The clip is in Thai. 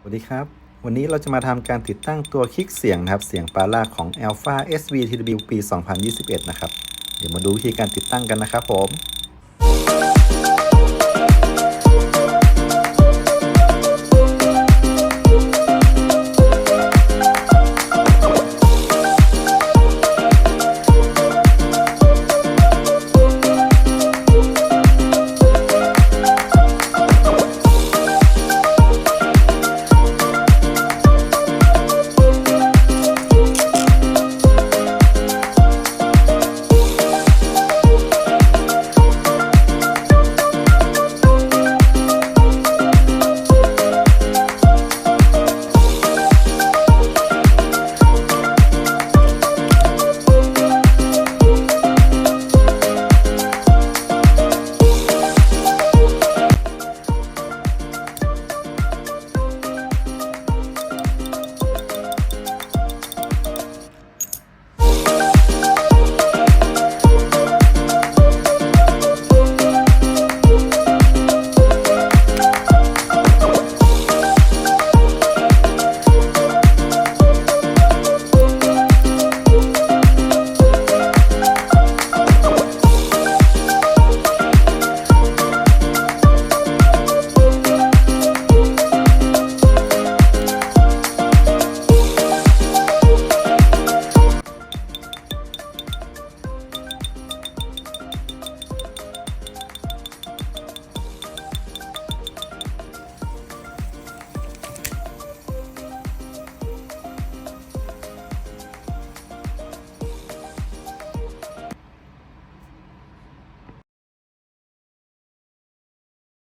สวัสดีครับ วันนี้เราจะมาทำการติดตั้งตัวคลิกเสียงนะครับ เสียงปาล่าของ Alpha SV TW ปี 2021 นะครับ เดี๋ยวมาดูวิธีการติดตั้งกันนะครับผม